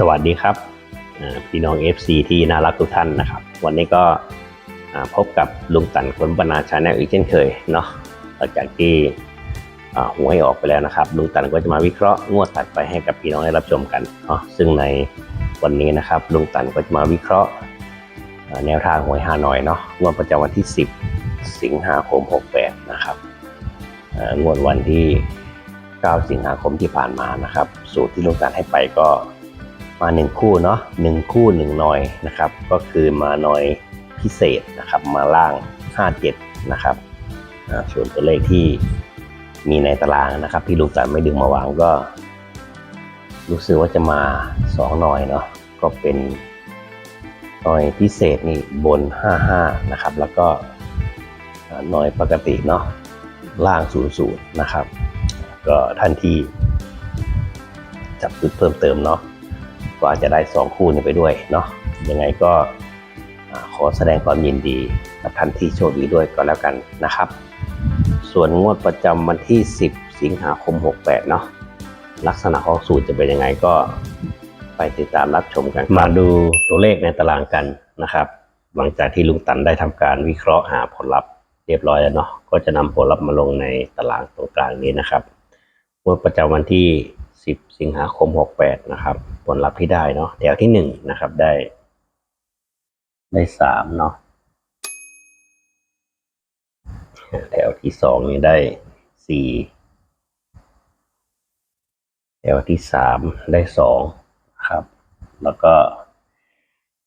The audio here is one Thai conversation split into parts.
สวัสดีครับพี่น้อง FC ที่น่ารักทุกท่านนะครับ วันนี้ก็พบกับลุงตันคนบรรณาชาแนลอีกเช่นเคยเนาะหลังจากที่หวยออกไปแล้วนะครับ ลุงตันก็จะมาวิเคราะห์งวดตัดไปให้กับพี่น้องได้รับชมกันเนาะซึ่งในวันนี้นะครับ ลุงตันก็จะมาวิเคราะห์แนวทางหวยฮานอยเนาะงวดประจำวันที่ 10 สิงหาคม 68 นะครับงวดวันที่ 9 สิงหาคมที่ผ่านมานะครับ สูตรที่ลุงตันให้ไปก็ มาหนึ่งคู่เนาะหนึ่งคู่หนึ่งนอยนะครับ ก็คือมาหน่อยพิเศษนะครับ มาล่าง 57 นะครับส่วนตัวเลขที่มีในตารางนะครับที่ลูกตัดไม่ดึงมาวางก็ รู้สึกว่าจะมาสองนอยเนาะก็เป็นหน่อยพิเศษนี่บน 55 นะครับ แล้วก็อ่อยปกติเนาะล่าง 00 นะครับ ก็ท่านที่จับจุดเพิ่มเติมเนาะ ก็อาจจะได้สองคู่นี้ไปด้วยเนาะยังไงก็ขอแสดงความยินดีกับท่านที่โชคดีด้วยก็แล้วกันนะครับ ส่วนงวดประจำวันที่ 10 สิงหาคม 68 เนาะลักษณะของสูตรจะเป็นยังไงก็ไปติดตามรับชมกัน มาดูตัวเลขในตารางกันนะครับ หลังจากที่ลุงตันได้ทำการวิเคราะห์หาผลลัพธ์เรียบร้อยแล้วเนาะก็จะนำผลลัพธ์มาลงในตารางตรงกลางนี้นะครับงวดประจำวันที่ 10 สิงหาคม 68 นะครับ ผลลัพธ์ที่ได้เนาะแถวที่ 1 นะครับ ได้ ได้ 3 เนาะแถวที่ 2 นี่ได้ 4 แถวที่ 3 ได้ 2 ครับ แล้วก็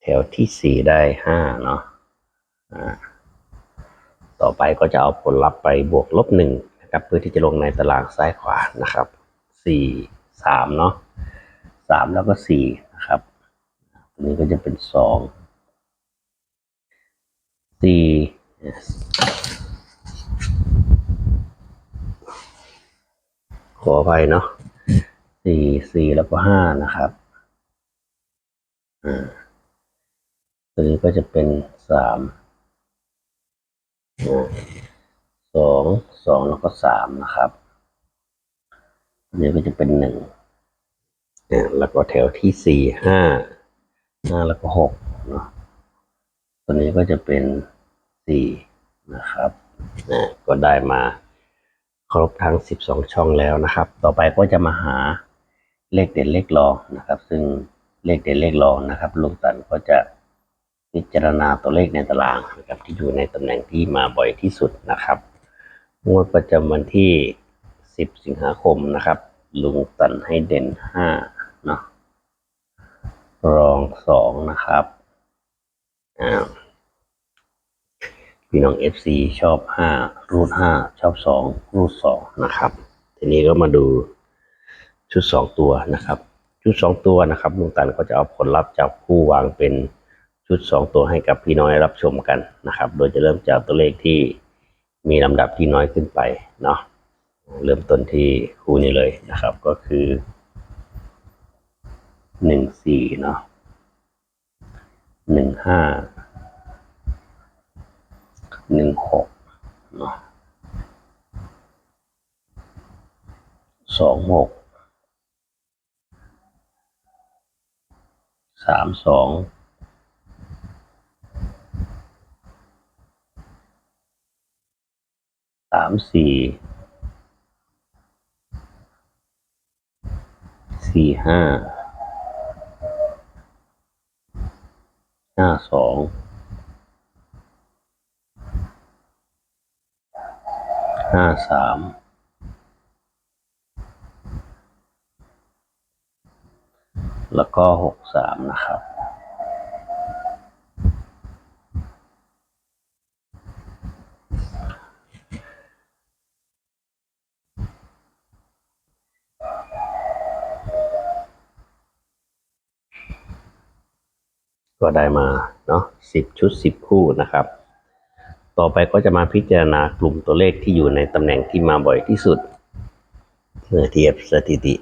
แถวที่ 4 ได้ 5 เนาะต่อไปก็จะเอาผลลัพธ์ไปบวกลบหนึ่งนะครับ เพื่อที่จะลงในตารางซ้ายขวานะครับสี่ สามเนาะสามแล้วก็สี่นะครับตัวนี้ก็จะเป็นสองสี่ขออภัยเนาะสี่สี่แล้วก็ห้านะครับอ่าตัวนี้ก็จะเป็นสามสองสองแล้วก็สามนะครับ อันนี้ก็จะเป็นหนึ่งเนี่ยแล้วก็แถวที่สี่ห้าห้าแล้วก็หกเนาะตัวนี้ก็จะเป็นสี่นะครับนะก็ได้มาครบทั้งสิบสองช่องแล้วนะครับ ต่อไปก็จะมาหาเลขเด่นเลขรองนะครับ ซึ่งเลขเด่นเลขรองนะครับลุงตันก็จะพิจารณาตัวเลขในตารางนะครับที่อยู่ในตำแหน่งที่มาบ่อยที่สุดนะครับ งวดประจำวันที่ 10 สิงหาคมนะครับ ลุงตันให้เด่น5เนาะรอง2นะครับอ้าวพี่น้อง FC ชอบ 5 รูด5ชอบ 2 รูด2นะครับ ทีนี้ก็มาดูชุด 2 ตัวนะครับ ชุด 2 ตัวนะครับลุงตันก็จะเอาผลลัพธ์จากผู้วางเป็นชุด 2 ตัวให้กับพี่น้อยรับชมกันนะครับ โดยจะเริ่มจากตัวเลขที่มีลำดับที่น้อยขึ้นไปเนาะ เริ่มต้นที่คู่นี้เลยนะครับ ก็คือหนึ่งสี่เนาะหนึ่งห้าหนึ่งหกเนาะสองหกสามสองสามสี่ สี่ห้าห้าสองห้าสามแล้วก็หกสามนะครับ ก็ได้มาเนาะสิบชุดสิบคู่นะครับ ต่อไปก็จะมาพิจารณากลุ่มตัวเลขที่อยู่ในตำแหน่งที่มาบ่อยที่สุดเมื่อเทียบสถิติ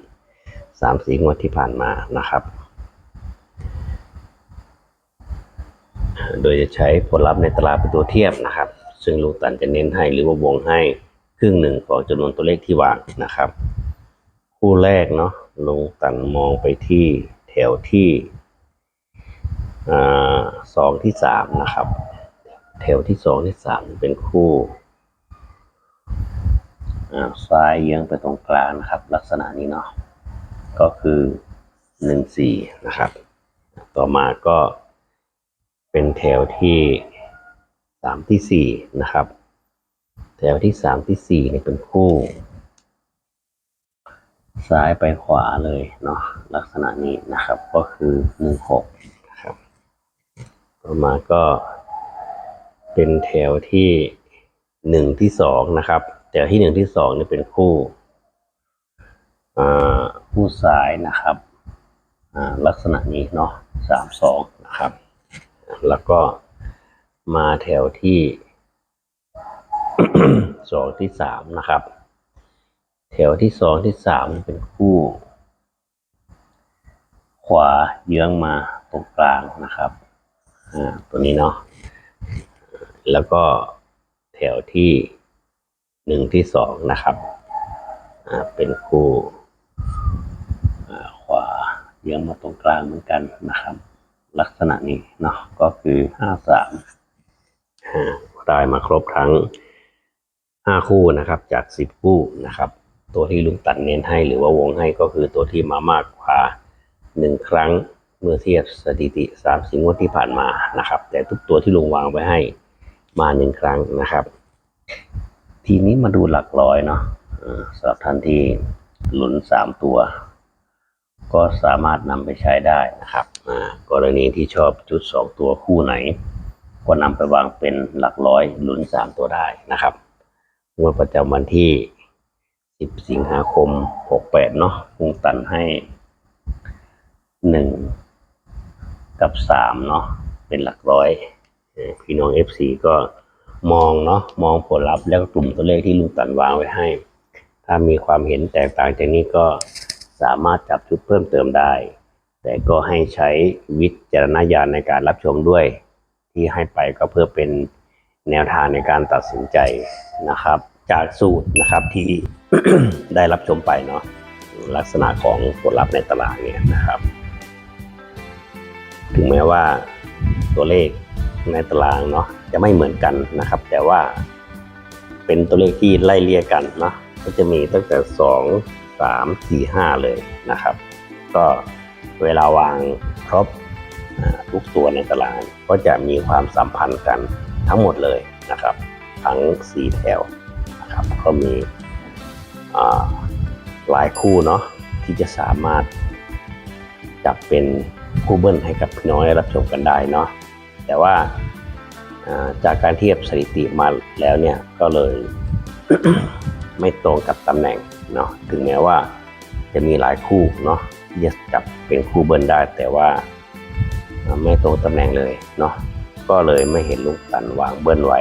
สามสีงวดที่ผ่านมานะครับ โดยจะใช้ผลลัพธ์ในตารางเป็นตัวเทียบนะครับ ซึ่งลุงตันจะเน้นให้หรือว่าวงให้ครึ่งหนึ่งของจำนวนตัวเลขที่วางนะครับ คู่แรกเนาะลุงตันมองไปที่แถวที่ สองที่สามนะครับ แถวที่สองที่สามเป็นคู่อ่าซ้ายเอียงไปตรงกลางนะครับ ลักษณะนี้เนาะก็คือหนึ่งสี่นะครับ ต่อมาก็เป็นแถวที่สามที่สี่นะครับ แถวที่สามที่สี่นี่เป็นคู่ ซ้ายไปขวาเลยเนาะลักษณะนี้นะครับก็คือหนึ่งหก ต่อมาก็เป็นแถวที่หนึ่งที่สองนะครับ แถวที่หนึ่งที่สองนี่เป็นคู่อ่าคู่ซ้ายนะครับลักษณะนี้เนาะสามสองนะครับ แล้วก็มาแถวที่สองที่สามนะครับ แถวที่สองที่สามเป็นคู่ ขวาเยื้องมาตรงกลางนะครับ อ่าตัวนี้เนาะแล้วก็แถวที่หนึ่งที่สองนะครับอ่าเป็นคู่ขวาเยื้องมาตรงกลางเหมือนกันนะครับ ลักษณะนี้เนาะก็คือห้าสามได้มาครบทั้งห้าคู่นะครับจากสิบคู่นะครับตัวที่ลุงตัดเน้นให้หรือว่าวงให้ก็คือตัวที่มามากกว่าหนึ่งครั้ง เมื่อเทียบสถิติสามสิงวดที่ผ่านมานะครับ แต่ทุกตัวที่ลุงวางไว้ให้มาหนึ่งครั้งนะครับ ทีนี้มาดูหลักร้อยเนาะเอ่อสำหรับท่านที่ลุ้นสามตัว ก็สามารถนำไปใช้ได้นะครับกรณีที่ชอบชุดสองตัวคู่ไหน ก็นำไปวางเป็นหลักร้อยลุ้นสามตัวได้นะครับงวดประจำวันที่10สิงหาคม68เนาะคงตันให้1 กับ3เนาะเป็นหลักร้อยพี่น้อง FC ก็มองเนาะมองผลลัพธ์แล้วก็กลุ่มตัวเลขที่ลุงตันวางไว้ให้ ถ้ามีความเห็นแตกต่างจากนี้ก็สามารถจับชุดเพิ่มเติมได้ แต่ก็ให้ใช้วิจารณญาณในการรับชมด้วย ที่ให้ไปก็เพื่อเป็นแนวทางในการตัดสินใจนะครับ จากสูตรนะครับที่ได้รับชมไปเนาะลักษณะของผลลัพธ์ในตลาดเนี่ยนะครับ ถึงแม้ว่าตัวเลขในตารางเนาะจะไม่เหมือนกันนะครับ แต่ว่าเป็นตัวเลขที่ไล่เลี่ยกันเนาะก็จะมีตั้งแต่สองสามสี่ห้าเลยนะครับ ก็เวลาวางครบทุกตัวในตารางก็จะมีความสัมพันธ์กันทั้งหมดเลยนะครับ ทั้งสี่แถวนะครับก็มีหลายคู่เนาะที่จะสามารถจับเป็น คู่เบิ้ลให้กับพี่น้องได้รับชมกันได้เนาะแต่ว่าจากการเทียบสถิติมาแล้วเนี่ยก็เลยไม่ตรงกับตำแหน่งเนาะถึงแม้ว่าจะมีหลายคู่เนาะที่จะจับเป็นคู่เบิ้ลได้ แต่ว่าไม่ตรงตำแหน่งเลยเนาะก็เลยไม่เห็นลุงตันวางเบิ้ลไว้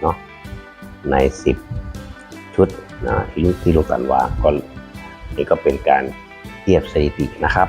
เนาะใน 10 ชุดนะที่ลุงที่ลุงตันวางก็นี่ก็เป็นการเทียบสถิตินะครับ